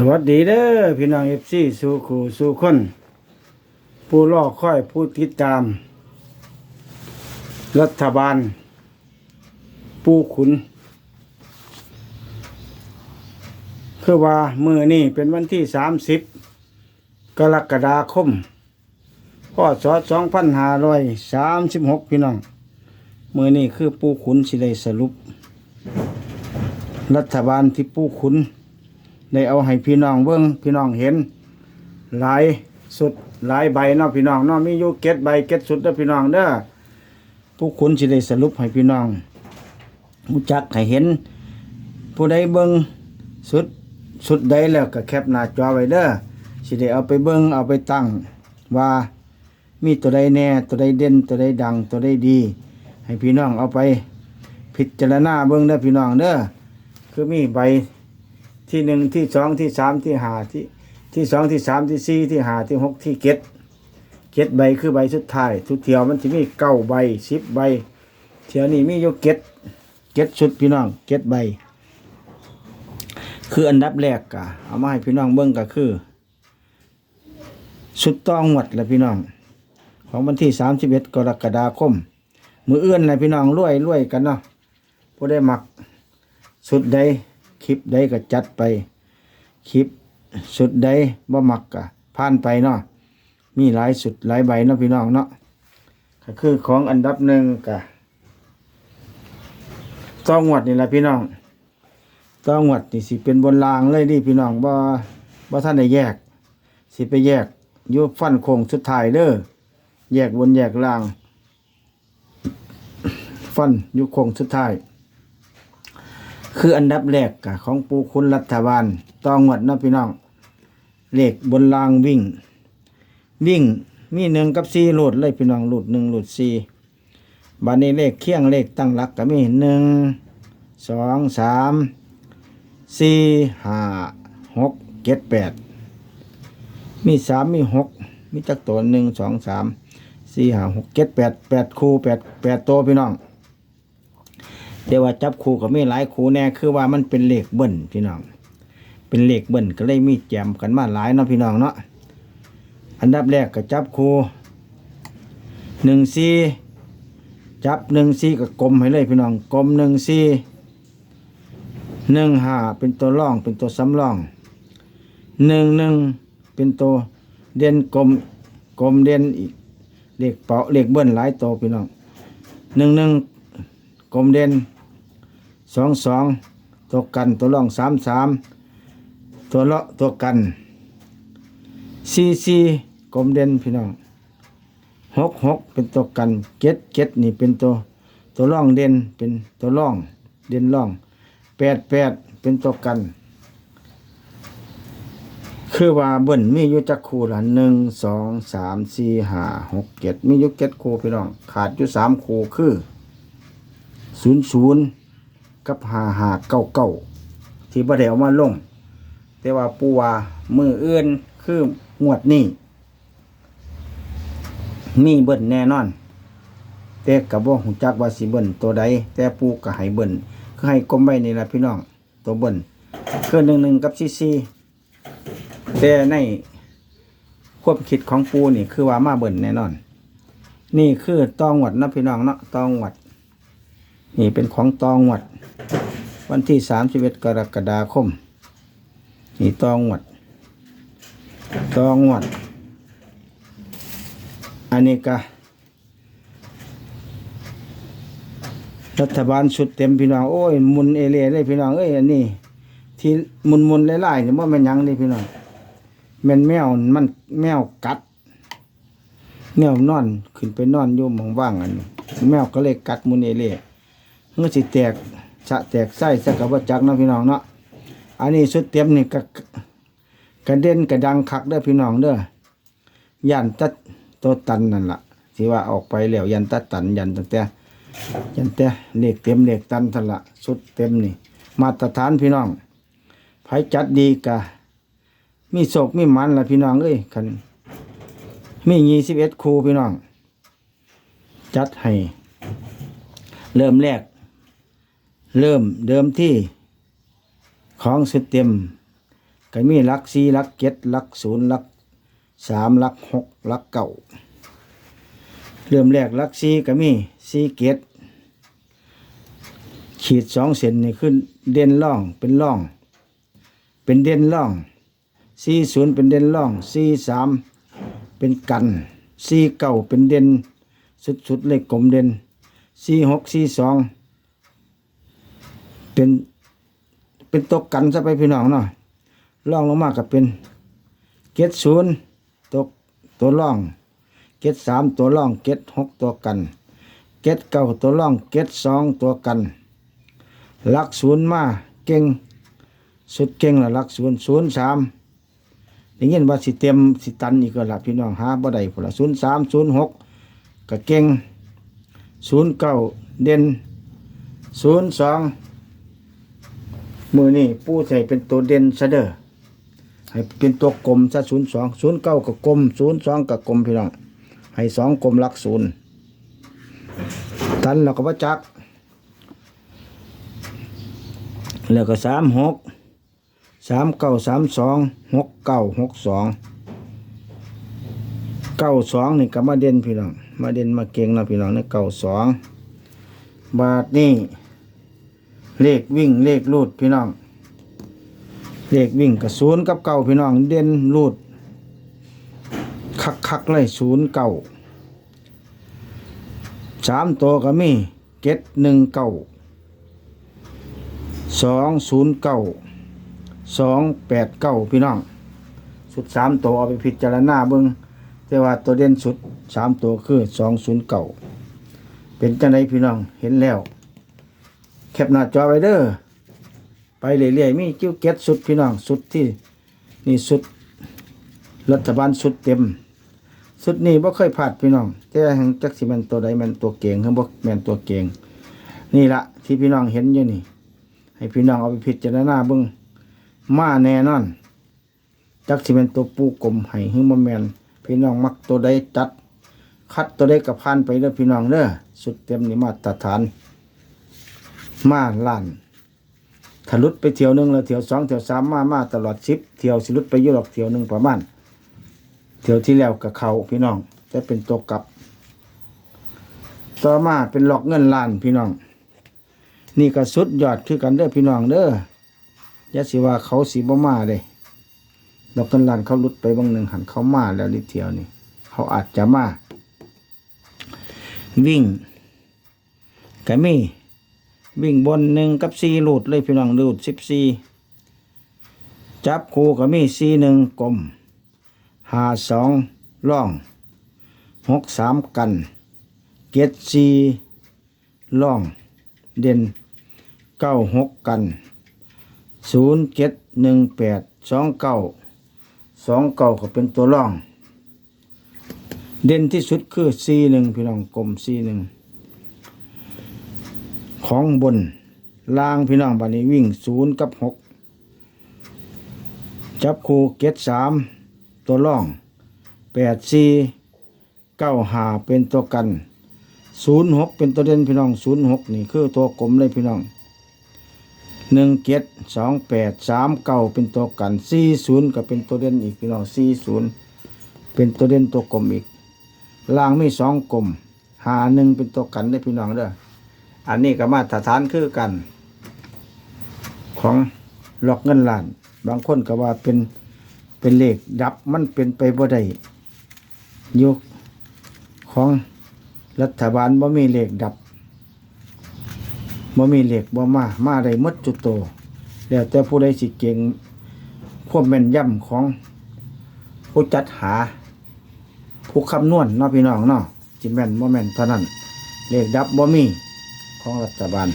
สวัสดีเด้อพี่น้องเอฟซีสู่ขู่สู่คน ผู้รอค่อยผู้ติดตาม รัฐบาล ผู้ขุน คือว่ามือนี่เป็นวันที่สามสิบกรกฎาคมพศสองพันห้าร้อยสามสิบหกพี่น้อง มือนี่คือผู้ขุนสิได้สรุป รัฐบาลที่ผู้ขุน ได้เอาให้พี่น้องเบิ่งพี่น้องเห็น หลายสุดหลายใบเนาะพี่น้องเนาะมีอยู่เก็ดใบเก็ดสุดเด้อพี่น้องเด้อผู้คุณสิได้สรุปให้พี่น้องรู้จักให้เห็น ผู้ใดเบิ่งสุดสุดใดแล้วก็แคปหน้าจอไว้เด้อสิได้เอาไปเบิ่งเอาไปตั้งว่ามีตัวใดแน่ตัวใดเด่นตัวใดดังตัวใดดี ให้พี่น้องเอาไป พิจารณาเบิ่งเด้อพี่น้องเด้อคือมีใบ ที่หนึ่งที่สองที่สามที่หาที่ที่สองที่สามที่สี่ที่หาที่หกที่เก็ดเก็ดใบคือใบสุดท้าย ทุกเที่ยวมันจะมีเก้าใบสิบใบ เที่ยวนี้มีอยู่เก็ดเก็ดชุดพี่น้องเก็ดใบ คืออันดับแรกกะเอามาให้พี่น้องเบิ่งก็คือ สุดต้องหวดแหละพี่น้อง ของวันที่สามสิบเอ็ดกรกฎาคม มือเอื้อนแหละพี่น้องรวยรวยกันเนาะผู้ได้หมักสุดใด คลิปใดก็จัดไป คลิปสุดใดบ่มักก็ผ่านไปเนาะมีหลายสุดหลายใบเนาะพี่น้องเนาะก็คือของอันดับหนึ่งกะต้องงวดนี่แหละพี่น้องต้องงวดนี่สิเป็นบนรางเลยดิพี่น้องบ่บ่ท่านได้แยก สิไปแยกยู่ฟันโคงสุดท้ายเด้อแยกบนแยกล่าง ฟันยู่โคงสุดท้าย คืออันดับแรกกะของปูคุณรัฐบาลต้องวดเนาะพี่น้องเลขบนรางวิ่ง วิ่งมีหนึ่งกับสี่หลุดเลยพี่น้องหลุดหนึ่งหลุดสี่บัดนี้เลขเคียงเลขตั้งหลักก็มีหนึ่งสองสามสี่ห้าหกเจ็ดแปดมีสามมีหกมีจักตัวหนึ่งสองสามสี่ห้าหกเจ็ดแปดแปดคู่แปดแปดตัวพี่น้อง เดี๋ยวว่าจับคู่ก็มีหลายคู่แน่คือว่ามันเป็นเลขเบิ้ลพี่น้อง เป็นเลขเบิ้ลก็เลยมีแจมกันมาหลายเนาะพี่น้องเนาะอันดับแรกก็จับคู่หนึ่งซีจับหนึ่งซีก็กลมให้เลยพี่น้องกลมหนึ่งซีหนึ่งห้าเป็นตัวร่องเป็นตัวสำรองหนึ่งหนึ่งเป็นตัวเด่นกลมกลมเด่นอีกเลขเปาะเลขเบิ้ลหลายตัวพี่น้องหนึ่งหนึ่งกลมเด่น สองสองตัวกันตัวร่องสามสามตัวเลาะตัวกันซีซีกลมเด่นพี่น้องหกหกเป็นตัวกันเจ็ดเจ็ดนี่เป็นตัวตัวร่องเด่นเป็นตัวร่องเด่นร่องแปดแปดเป็นตัวกัน คือว่าเบิ้นมียู่จักคู่ละหนึ่งสองสามสี่ห้าหกเจ็ดมียู่เจ็ดคู่พี่น้องขาดยู่สามคู่คือศูนย์ศูนย์ กับหาหาเก้าเก้าที่บ่ได้เอามาลง แต่ว่าปูว่ามืออื่นคืองวดนี้มีเบิ่นแน่นอน แต่กับว่าหูจักว่าสิเบิ่นตัวใดแต่ปูก็ให้เบิ่นคือให้กลมไว้นี่ละพี่น้อง ตัวเบิ่นคือหนึ่งหนึ่งกับซีซีแต่ในความคิดของปูนี่คือว่ามาเบิ่นแน่นอน นี่คือตองหวัดนะพี่น้องเนาะตองหวัด นี่เป็นของตองหวัด วันที่สามสิบเอ็ดกรกฎาคมนี่ตองหวดตองหวด อันนี้ก็รัฐบาลชุดเต็มพี่น้องโอ้ยมุนเอเล่เลยพี่น้องเอ้ยอันนี้ ที่มุนมุนไล่ๆนี่ว่ามันยังนี่พี่น้องแม่นแมวมันแมวกัดแมวนอนขึ้นไปนอนอยู่มองว่างอันแมวก็เลยกัดมุนเอเล่เมื่อสิแตก สะแตกไส้สะกับว่าจักเนาะพี่น้องเนาะอันนี้สุดเตรียมนี่กะกระเด็นกระดังคักเด้อพี่น้องเด้อย่านตัดตัวตันนั่นล่ะที่ว่าออกไปแล้วยันตัดตันยันตั้งแต่ยันแต่เลขเต็มเลขตันทันละสุดเต็มนี่ มาตรฐานพี่น้องไผจัดดีกะมีโศกมีมันละพี่น้องเอ้ยคันมียี่สิบเอ็ดครูพี่น้อง จัดให้ เริ่มแรก เริ่มเดิมที่ของสุดเต็มก็มีลักสี่ลักเจ็ดลักศูนย์ลักสามลักหกลักเก้าเริ่มแรกลักสี่ก็มีสี่เจ็ดขีดสองเส้นนี่ขึ้นเด่นล่องเป็นล่อง เป็นเด่นล่องสี่ศูนย์เป็นเด่นล่องสี่สามเป็นกันสี่เก้าเป็นเด่นสุดๆเลขกลมเด่นสี่หกสี่สอง เป็น เป็นตัวกันซะไปพี่น้องเนาะล่องลงมาก็เป็นเกตศูนย์ตัวตัวล่อง เกตสามตัวล่อง เกตหกตัวกัน เกตเก้าตัวล่อง เกตสองตัวกันลักศูนย์มาเก่ง สุดเก่งละลักศูนย์ศูนย์สามได้ยินว่าสิเต็มสิตันอีกก็ละพี่น้องหาบ่ได้พุ่นละศูนย์สามศูนย์หกก็เก่งศูนย์เก้าเด่นศูนย์สอง มือนี่ปูใส่เป็นตัวเด่นซะเด้อให้เป็นตัวกลมซะศูนย์สองศูนย์เก้ากับกลมศูนย์สองกับกลมพี่น้องให้สองกลมรักศูนย์ตันเราก็ว่าจักแล้วก็สามหกสามเก้าสามสองหกเก้าหกสองเก้าสองนี่ก็มาเด่นพี่น้องมาเด่นมาเก่งนะพี่น้องในเก้าสองบาทนี่ เลขวิ่งเลขลูดพี่น้อง เลขวิ่งกับศูนย์กับเก่าพี่น้อง เด่นลูด คักคักๆเลยศูนย์เก่าสามตัวก็มีเก็ดหนึ่งเก่าสองศูนย์เก่าสองแปดเก้าพี่น้อง สุดสามตัวเอาไปพิจารณาเบิ้งแต่ว่าตัวเด่นสุดสามตัวคือสองศูนย์เก่าเป็นจังไดพี่น้องเห็นแล้ว แคปหน้าจอไว้เด้อไปเรื่อยๆมีกิ้วเก็ตสุดพี่น้องสุดที่นี่สุด รัฐบาลสุดเต็ม สุดนี้บ่เคยพลาดพี่น้องแต่แห่งจักสิแมนตัวใดแมนตัวเก่งหรือบ่แมนตัวเก่งนี่ละที่พี่น้องเห็นอยู่นี่ ให้พี่น้องเอาไปพิจารณาเบิ่งมาแน่นอน จักสิแม่นตัวปูกลมให้หรือบ่แมนพี่น้องมักตัวใดจัด คัดตัวใดก็ผ่านไปเด้อพี่น้องเด้อสุดเต็มนี่มาตรฐาน มาล้านถ้าลุดไปเที่ยวหนึ่งแล้วเที่ยวสองเที่ยวสามมามาตลอดชิปเที่ยวสิลุดไปยุหรอกเที่ยวหนึ่งประมาณเที่ยวที่แล้วกับเขาพี่น้องจะเป็นตัวกลับ ต่อมาเป็นหลอกเงินล้านพี่น้อง นี่ก็สุดยอดคือกันเด้อพี่น้องเด้อย่าสิว่าเขาสีบ่มาเลยดอกเงินล้านเขาลุดไปบางหนึ่งหันเขามาแล้วนิดเที่ยวนี่เขาอาจจะมาวิ่งก็มี วิ่งบนหนึ่งกับสี่หลูดเลยพี่น้องหลูดสิบสี่จับคู่ก็มีสี่หนึ่งกลมหาสองล่องหกสามกันเกตสี่ล่องเด่นเก้าหกกันศูนย์เจ็ดหนึ่งแปดสองเก้าสองเก้าก็เป็นตัวล่อง เด่นที่สุดคือสี่หนึ่งพี่น้องกลมสี่หนึ่ง ของบนล่างพี่น้องบันนี้วิ่งศูนย์กับหกจับคู่เกตสามตัวล่องแปดสี่เก้าหาเป็นตัวกันศูนย์หกเป็นตัวเด่นพี่น้องศูนย์หกนี่คือตัวกลมเลยพี่น้องหนึ่งเกตสองแปดสามเก้าเป็นตัวกันสี่ศูนย์ก็เป็นตัวเด่นอีกพี่น้องสี่ศูนย์เป็นตัวเด่นตัวกลมอีกล่างมีสองกลมหาหนึ่งเป็นตัวกันได้พี่น้องเด้อ อันนี้ก็มาตรฐานคือกัน ของหลอกเงินล้าน บางคนก็ว่าเป็นเป็นเลขดับมันเป็นไปบ่ได้ยุคของรัฐบาลบ่มีเลขดับบ่มีเลขบ่มามาได้มดจุดโต แล้วแต่ผู้ใดสิเก่งควบแม่นย่ำของผู้จัดหา ผู้คำนวณเนาะพี่น้องเนาะจิแม่นบ่แม่นเท่านั้น เลขดับบ่มี ของรัฐบาล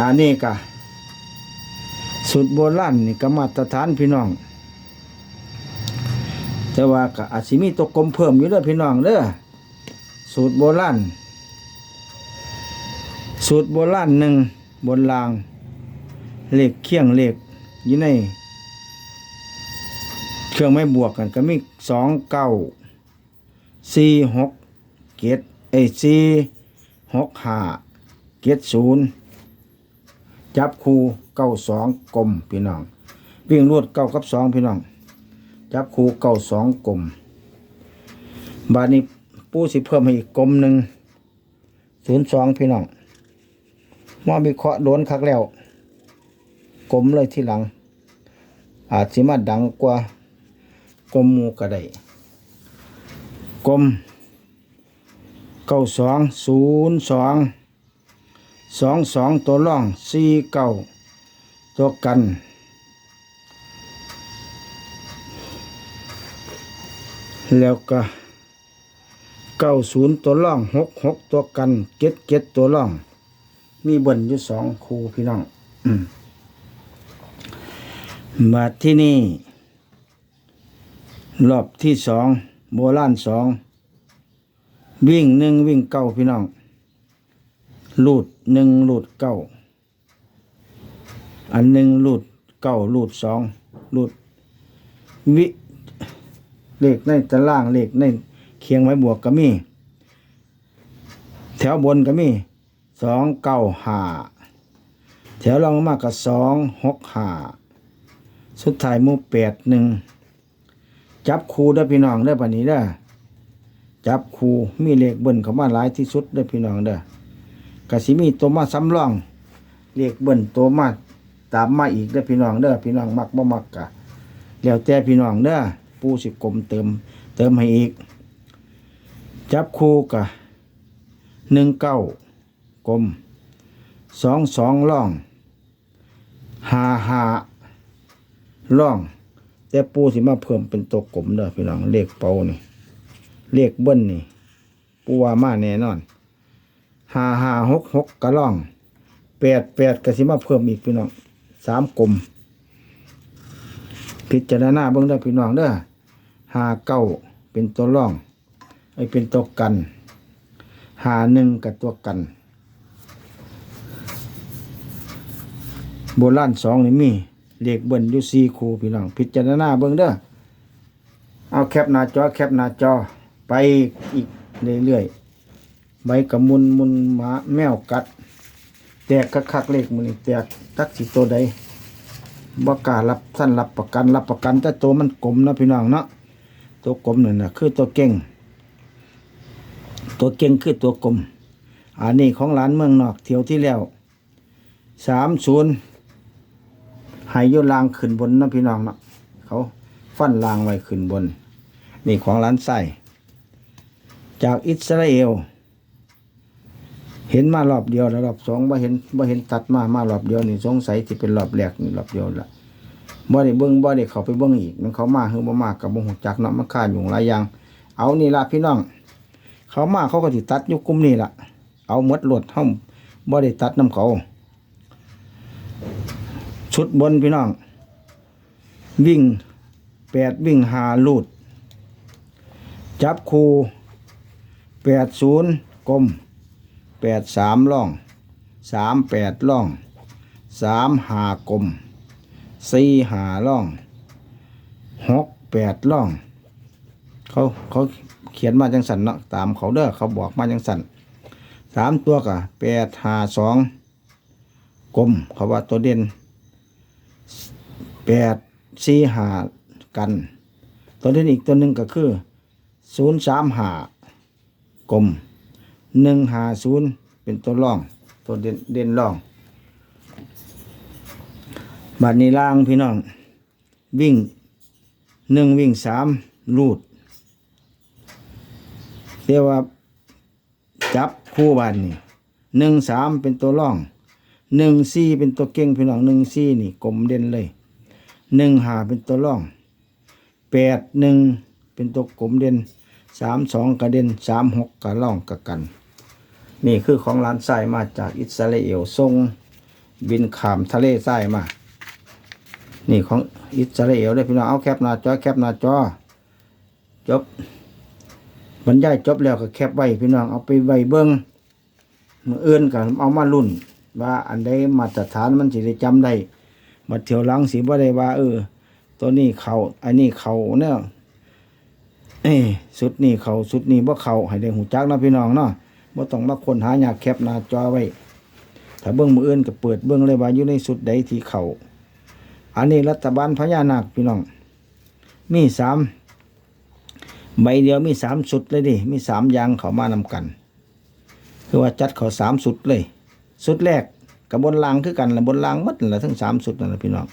อันนี้ก็สูตรโบราณนี่ก็มาตรฐานพี่น้อง แต่ว่าก็อาจสิมีตัวกลมเพิ่มอยู่เด้อพี่น้องเด้อสูตรโบราณสูตรโบราณหนึ่งบนรางเหลขเคียงเหลขอยู่ใน เครื่องไม่บวกกันก็มีสองเก้าสี่หกเกตเอยสี่ หกห้าเจ็ดศูนย์จับคู่เก้าสองกลมพี่น้อง วิ่งรวดเก้ากับสองพี่น้อง จับคู่เก้าสองกลม บาดนี้ปูสิเพิ่มให้อีกกลมหนึ่งศูนย์สองพี่น้องมามีเคราะห์โดนคักแล้วกลมเลยที่หลัง อาจสิมาดังกว่ากลมมูก็ไดกลม เก้าสองศูนย์สองสองสองตัวร่องสี่เก้าตัวกันแล้วก็เก้าศูนย์ตัวร่องหกหกตัวกันเก็ดเก็ดตัวร่อง มีบนอยู่สองคู่พี่น้องมมาที่นี่ รอบที่สองโบราณสอง วิ่งหนึ่งวิ่งเก้าพี่น้องหลูดหนึ่งหลูดเก้าอันหนึ่งหลูดเก้าหลูดสองหลูดวิเลขในตารางเลขในเคียงไว้บวกก็มี แถวบนก็มีสองเก้าห้าแถวรองลงมากก็สองหกห้าสุดท้ายมูแปดหนึ่งจับคูได้พี่น้องได้อปานนี้ได้ จับคูมีเลขเบิ้ลเข้ามาหลายที่สุดได้อพี่น้องเด้อกสิมีตัวมาซ้ำรอง เลขเบิ้ลตัวมาตามมาอีกเด้อพี่น้องเด้อพี่น้องมักบ่มักกะแล้วแต่พี่น้องเด้อปูสิกลมเติม เติมให้อีก จับคูกะหนึ่งเก้ากลมสองสองล่องหาหาล่อง แต่ปูสิมาเพิ่มเป็นตัวกลมเด้อพี่น้องเลขเป่านี่ เลขเบิ้ลนี่ปูว่ามาแน่นอนห้าห้าหกหกกระล่องแปดแปดกสิมาเพิ่มอีกพี่น้องสามกลม พิจารณาเบิ่งเด้พี่น้องเด้อห้าเก้าเป็นตัวร่องไอเป็นตัวกันหาหนึ่งกับตัวกัน โบราณสองนี่มีเลขเบิ้ลยู่สี่คู่พี่น้อง พิจารณาเบิ่งเด้อเอาแคปหน้าจอแคปหน้าจอ ไปอีกเรื่อยๆใบกระมุนมุนหมาแมวกัด แตกคักคักเลขมันแตกตักสิตัวใดบ่กล้ารับท่านรับประกันรับประกันแต่ตัวมันกลมนะพี่น้องเนาะตัวกลมนั่นนะคือตัวเก่ง ตัวเก่งคือตัวกลมอันนี้ของร้านเมืองนอกเที่ยวที่แล้วสามศูนย์หายโยลางขึ้นบนนะพี่น้องเนาะเขาฟันลางไว้ขึ้นบน นี่ของร้านไส้ จากอิสราเอล เห็นมารอบเดียวแล้วรอบสองบ่เห็นบ่เห็นตัดมามารอบเดียวนี่สงสัยที่เป็นรอบแรกนี่รอบเดียวละบ่ได้เบิ่งบ่ได้เขาไปเบิ่งอีกมันเขามาคือบ่มากกับบ่ฮู้จักเนาะมันค่าอยู่หลายอย่าง เอานี่ละพี่น้อง เขามาเขาก็สิตัดยู่กลุ่มนี้ล่ะเอาหมดรถเฮาบ่ได้ตัดนํเขาชุดบนพี่น้อง วิ่งแปดวิ่งหาลูด จับคู แปดศูนย์กลมแปดสามล่องสามแปดล่องสามหากลมสี่หาล่องหกแปดล่อง เขาเขาเขียนมาจังสันเนาะตามเขาเด้อเขาบอกมาจังสันสามตัวกะแปดหาสองกลมเขาว่าตัวเด่นแปดสี่หากัน ตัวเด่นอีกตัวหนึ่งก็คือศูนย์สามหา กลมหนึ่งหาศูนย์เป็นตัวร่อง ตัวเด่นเด่นร่อง บัดนี้ล่างพี่น้อง วิ่งหนึ่งวิ่งสามลูดเรียกว่าจับคู่บานนี่หนึ่งสามเป็นตัวร่องหนึ่งสี่เป็นตัวเก่งพี่น้องหนึ่งสี่นี่กลมเด่นเลยหนึ่งหาเป็นตัวร่องแปดหนึ่งเป็นตัวกลมเด่น สามสองกระเด็นสามหกกระล่องกระกัน นี่คือของร้านทรายมาจากอิสราเอลส่งบินขามทะเลทรายมา นี่ของอิสราเอลได้พี่น้องเอาแคปหน้าจอแคปหน้าจอจบบรรยายจบแล้วก็แคปไว้พี่น้องเอาไปไว้เบิ้งมืออื่นกันเอามารุ่น ว่าอันใดมาตรฐานมันสิได้จำได้มาเที่ยวหลังสิบ่ได้ว่า เออ ตัวนี้เขาอันนี้เขาเนี่ย เอ้สุดนี้เขาสุดนี้บ่เขาให้ได้หูจักนะพี่น้องเนาะบ่ต้องมาคนหาอยากแคปหน้าจอไว้ ถ้าเบิ้งมืออื่นก็เปิดเบิ้งเลยว่าอยู่ในสุดใดที่เขาอันนี้รัฐบาลพญานาคพี่น้อง มีสามใบเดียวมีสามสุดเลยดิมีสามยางเขามานำกัน คือว่าจัดเขาสามสุดเลย สุดแรกกับบนรางคือกันละบนรางมัดละทั้งสามสุดนั่นละพี่น้อง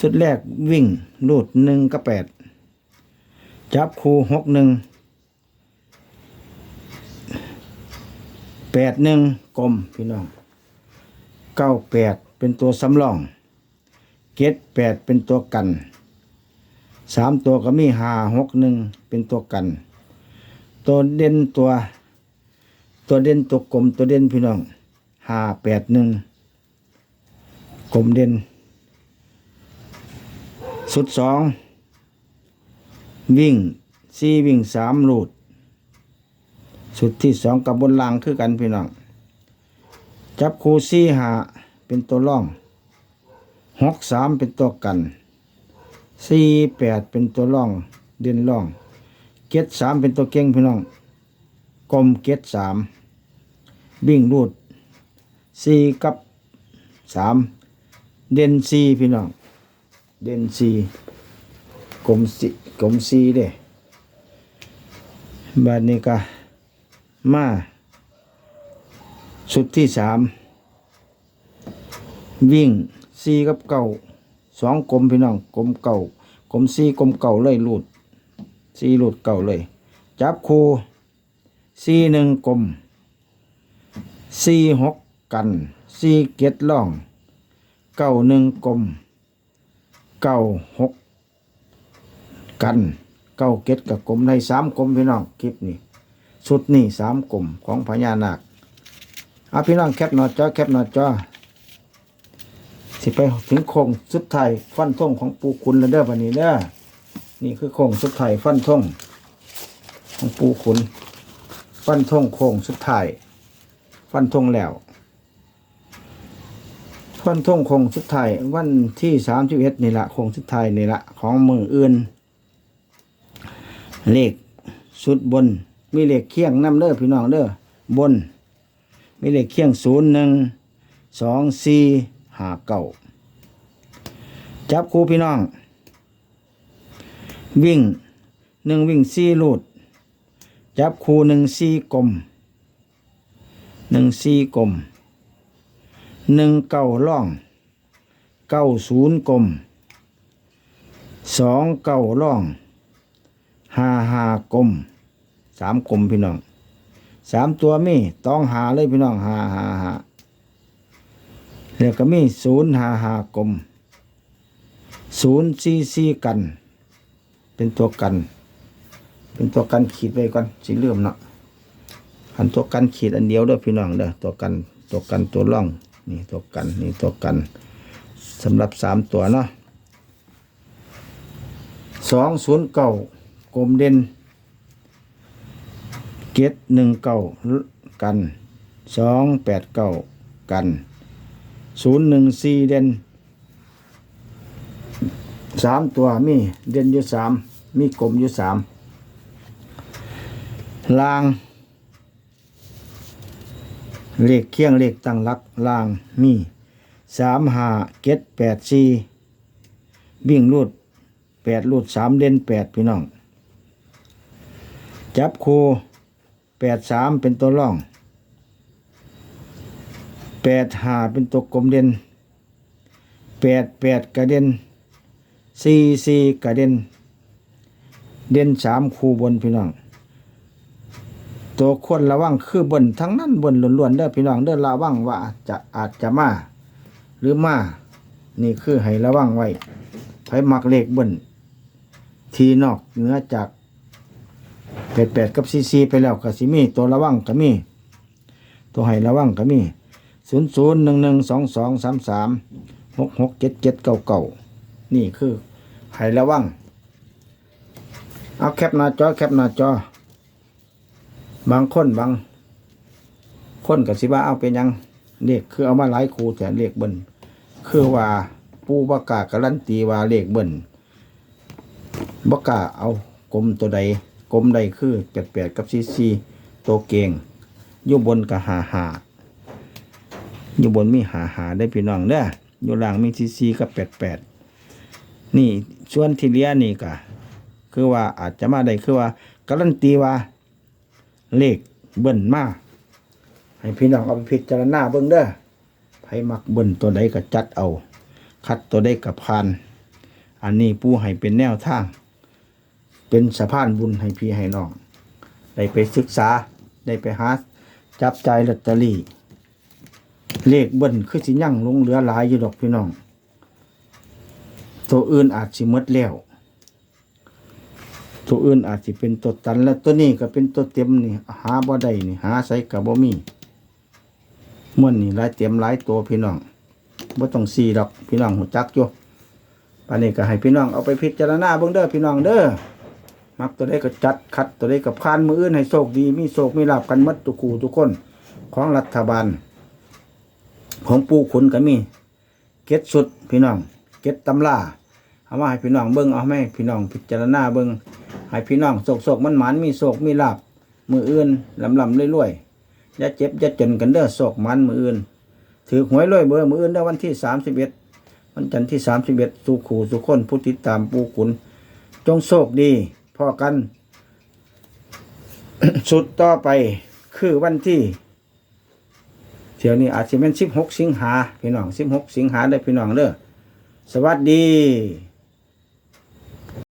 สุดแรกวิ่งรูดหนึ่งกับแปด จับคูหกหนึ่งแปดหนึ่งกลมพี่น้องเก้าแปดเป็นตัวสำรองเกตแปดเป็นตัวกันสามตัวก็มีหาหกหนึ่งเป็นตัวกัน ตัวเด่นตัว ตัวเด่นตัวกลมตัวเด่นพี่น้องหาแปดหนึ่งกลมเด่นสุดสอง วิ่งสี่วิ่งสามลูดสุดที่สองกับบนล่างคือกันพี่น้อง จับคูสี่หาเป็นตัวร่องหกสามเป็นตัวกันสี่แปดเป็นตัวร่องเด่นร่อง เก็ดสามเป็นตัวเก่งพี่น้องกลมเก็ดสามวิ่งรูดสี่กับสามเด่นสี่พี่น้อง เด่นสี่ กลมสี่กลมสี่เด้บาดนี้ก็มาสุดที่สามวิ่งสี่กับเก่าสองกลมพี่น้องกลมเก่ากลมสี่กลมเก่าเลยหลูดสี่ลูดเก่าเลย จับคูสี่หนึ่งกลมสี่หกกันสี่เก็ดล่องเก้าหนึ่งกลมเก้าหก กันเก้าเก็ดกับกลมในสามกลมพี่น้องคลิปนี้ชุดนี้สามกลมของพญานาคเอาพี่น้องแคปหน้าจอแคปหน้าจอสิไปถึงโคงสุดท้ายฟันทงของปูคุณแล้วเด้อวันนี้เด้อนี่คือโคงสุดท้ายฟันทงของปูคุณฟันทงโคงสุดท้ายฟันทงแล้วฟันทงโคงสุดท้ายวันที่สามสิบเอ็ดนี่ละโคงสุดท้ายนี่ละของมืออื่น เลขสุดบน มีเลขเคียงน้ำเด้อพี่น้องเด้อบน มีเลขเคียงศูนย์หนึ่งสองสี่ห้าเก้าจับครูพี่น้อง วิ่งหนึ่งวิ่งสี่ลูด จับครูหนึ่งสี่กลมหนึ่งสี่กลมหนึ่งเก้าล่องเก้าศูนย์กลมสองเก้าล่อง ห้าห้ากลมสามกลมพี่น้องสามตัวมีต้องหาเลยพี่น้องหาหาหาแล้วก็มีศูนย์หาหากลมศูนย์สี่สี่กัน เป็นตัวกัน เป็นตัวกันขีดไว้ก่อนสีเลื่อมเนาะอันตัวกันขีดอันเดียวเด้อพี่น้องเด้อตัวกันตัวกันตัวร่องนี่ตัวกันนี่ตัวกันสำหรับสามตัวเนาะสองศูนย์เก้า กลมเด่นเกตหนึ่งเก้ากันสองแปดเก้ากันศูนย์หนึ่งสี่เด่นสามตัวมีเด่นอยู่สามมีกลมอยู่สามลาง เลขเคียงเลขตั้งลักลางมีสามห้าเก็ดแปดสี่วิ่งรูดแปดรูดสามเด่นแปดพี่น้อง จับคูแปดสามเป็นตัวร่องแปดหาเป็นตัวกลมเด่นแปดแปดกระเด็นสี่สี่กระเด็นเด่นสามคูบนพี่น้อง ตัวควรระวังคือบนทั้งนั้นบนล้วนๆเด้อพี่น้องเด้อระวังว่าจะอาจจะมาหรือมา นี่คือให้ระวังไว้ไผมักเลขบนทีนอกเหนือจาก แปดแปดกับซีซีไปแล้วก็สิมีตัวระวังก็มี ตัวให้ระวังก็มีศูนย์ศูนย์หนึ่งหนึ่งสองสองสามสามหกหกเจ็ดเจ็ดเก้าเก้านี่คือให้ระวัง เอาแคปหน้าจอแคปหน้าจอ บางคนบาง คนกับสิว่าเอาเป็นยังเลขคือเอามาหลายครูแต่เลขเบิ้นคือว่าปูบกาการันตีว่าเลขเบิ้นบกาเอากลมตัวใด กลมใดคือแปดแปดกับซีซีตัวเก่งอยู่บนกับหาหาอยู่บนมีหาหาได้พี่น้องเด้ออยู่ล่างมีซีซีกับแปดแปดนี่ส่วนที่เลียนี่ก็คือว่าอาจจะมาได้คือว่าการันตีว่า เลขเบิ่นมาให้พี่น้องเอาไปพิจารณาเบิ่งเด้อไผมักเบิ่นตัวใดก็จัดเอา คัดตัวใดก็ผ่าน อันนี้ปูให้เป็นแนวทาง เป็นสะพานบุญให้พี่ให้น้องได้ไปศึกษาได้ไปหาจับใจลอตเตอรี่เลขเบิ้นคือสิยั่งลงเหลือหลายอยู่ดอกพี่น้อง ตัวอื่นอาจสิมดแล้ว ตัวอื่นอาจสิเป็นตัวตันแล้วตัวนี้ก็เป็นตัวเต็มนี่หาบ่ได้นี่หาใส่กับบ่มีม่นนี่หลายเต็มหลายตัวพี่น้องบ่ต้องซีดอกพี่น้องหูจักอยู่ปานนี้ก็ให้พี่น้องเอาไปพิจารณาเบิ่งเด้อพี่น้องเด้อ มักตัวได้ก็จัดคัดตัวได้กับพานมืออื่นให้โชคดี มีโชคมีลาบกันมัดทุกูทุกคนของรัฐบาล ของปู่ขุนก็มี เก็ดสุดพี่น้อง เก็ดตำราเอามาให้พี่น้องเบิ้งเอาให้พี่น้องพิจารณาเบิ้งให้พี่น้องโศกโศกมันหมานมีโศกมีลาบมืออื่นลำลำรวยๆอย่าเจ็บอย่าจนกันเด้อโศกมันมืออื่น ถือหวยรวยเบอร์มืออื่นได้วันที่สามสิบเอ็ดวันจันทร์ที่สามสิบเอ็ดสู่ขู่สู่คนผู้ติดตามปู่ขุน จงโชคดี พอกัน สุดต่อไปคือวันที่เที่ยวนี้อาจจะเป็นสิบหกสิงหาพี่น้องสิบหกสิงหาได้พี่น้องเด้อสวัสดี